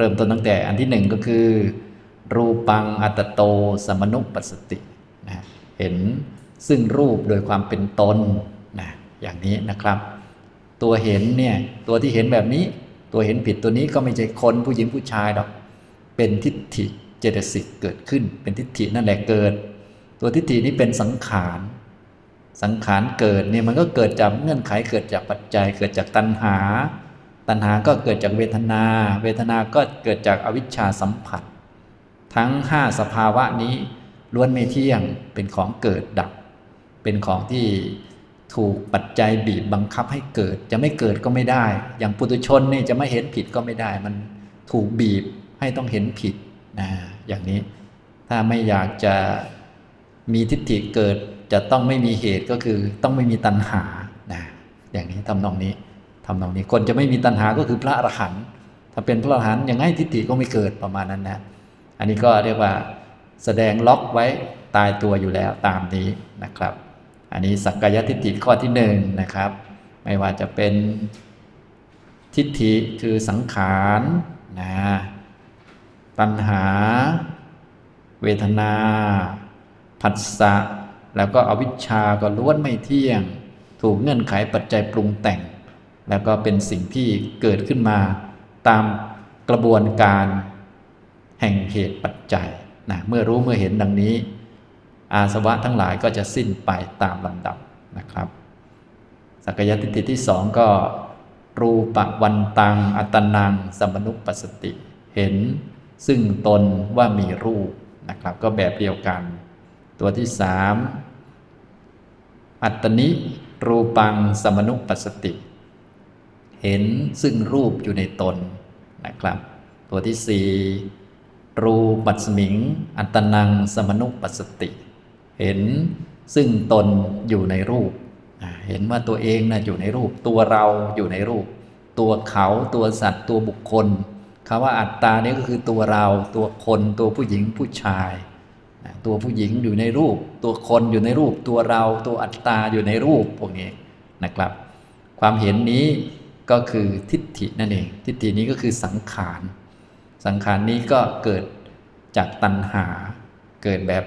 เริ่มต้นตั้งแต่อันที่หนึ่งก็คือ รูปังอัตโตสมนุปัสสตินะเห็นซึ่งรูปโดยความเป็นตนนะอย่างนี้นะครับ ตัวเห็นเนี่ยตัวที่เห็นแบบนี้ ตัวเห็นผิดตัวนี้ก็ไม่ใช่คนผู้หญิงผู้ชายหรอกเป็นทิฏฐิเจตสิกเกิดขึ้น เป็นทิฏฐินั่นแหละเกิด ตัวทิฏฐินี้เป็นสังขารสังขารเกิดเนี่ยมันก็เกิดจากเงื่อนไขเกิดจากปัจจัยเกิดจากตัณหา ตัณหาก็เกิดจากเวทนา เวทนาก็เกิดจากอวิชชาสัมผัส ทั้งห้าสภาวะนี้ล้วนไม่เที่ยงเป็นของเกิดดับ เป็นของที่ถูกปัจจัยบีบบังคับให้เกิด จะไม่เกิดก็ไม่ได้ อย่างปุถุชนนี่จะไม่เห็นผิดก็ไม่ได้ มันถูกบีบให้ต้องเห็นผิดนะอย่างนี้ ถ้าไม่อยากจะมีทิฏฐิเกิดจะต้องไม่มีเหตุก็คือต้องไม่มีตัณหานะอย่างนี้ทำนองนี้ ทำนองนี้คนจะไม่มีตัณหาก็คือพระอรหันต์ถ้าเป็นพระอรหันต์ยังไงทิฏฐิก็ไม่เกิดประมาณนั้นนะ อันนี้ก็เรียกว่าแสดงล็อกไว้ตายตัวอยู่แล้วตามนี้นะครับ อันนี้สักกายทิฏฐิข้อที่หนึ่งนะครับ ไม่ว่าจะเป็นทิฏฐิคือสังขารนะตัณหา เวทนา ผัสสะ แล้วก็อวิชชาก็ล้วนไม่เที่ยง ถูกเงื่อนไขปัจจัยปรุงแต่ง แล้วก็เป็นสิ่งที่เกิดขึ้นมาตามกระบวนการแห่งเหตุปัจจัยนะเมื่อรู้เมื่อเห็นดังนี้ อาสวะทั้งหลายก็จะสิ้นไปตามลำดับนะครับ สักยทิฏฐิที่สองก็ รูปวันตัง อัตนังสัมปนุปปัสสติ เห็นซึ่งตนว่ามีรูปนะครับ ก็แบบเดียวกัน ตัวที่สามอัตตนิรูปังสมนุปปัสสติ เห็นซึ่งรูปอยู่ในตนนะครับ ตัวที่สี่รูปัสมิง อัตนังสมนุปปัสติ เห็นซึ่งตนอยู่ในรูป เห็นว่าตัวเองนะอยู่ในรูป ตัวเราอยู่ในรูป ตัวเขาตัวสัตว์ตัวบุคคลคำว่าอัตตานี้ก็คือตัวเราตัวคนตัวผู้หญิงผู้ชาย ตัวผู้หญิงอยู่ในรูป ตัวคนอยู่ในรูป ตัวเราตัวอัตตาอยู่ในรูปพวกนี้นะครับ ความเห็นนี้ ก็คือทิฏฐินั่นเอง ทิฏฐินี้ก็คือสังขาร สังขารนี้ก็เกิดจากตัณหา เกิดแบบ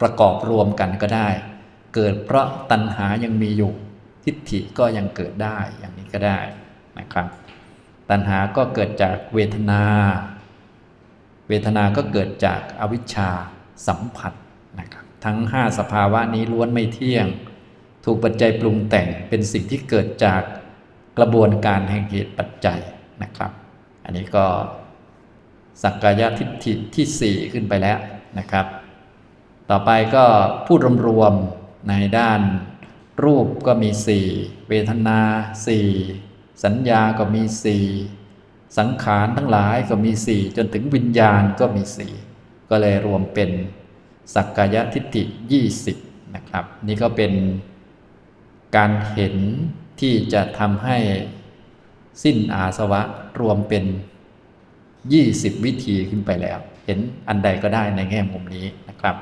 ประกอบรวมกันก็ได้ เกิดเพราะตัณหายังมีอยู่ ทิฏฐิก็ยังเกิดได้อย่างนี้ก็ได้นะครับ ตัณหาก็เกิดจากเวทนา เวทนาก็เกิดจากอวิชชาสัมผัสนะครับ ทั้ง 5 สภาวะนี้ล้วนไม่เที่ยง ถูกปัจจัยปรุงแต่งเป็นสิ่งที่เกิดจาก กระบวนการแห่งเหตุปัจจัยนะครับ อันนี้ก็สักกายทิฏฐิที่4ขึ้นไปแล้วนะครับ ต่อไปก็พูดรวมๆในด้านรูปก็มี4เวทนา4สัญญาก็มี4สังขารทั้งหลายก็มี4จนถึงวิญญาณก็มี4ก็เลยรวมเป็นสักกายทิฏฐิ20 นะครับ นี่ก็เป็นการเห็น ที่จะทำให้สิ้นอาสวะรวมเป็น 20 วิธีขึ้นไปแล้ว เห็นอันใดก็ได้ในแง่มุมนี้นะครับ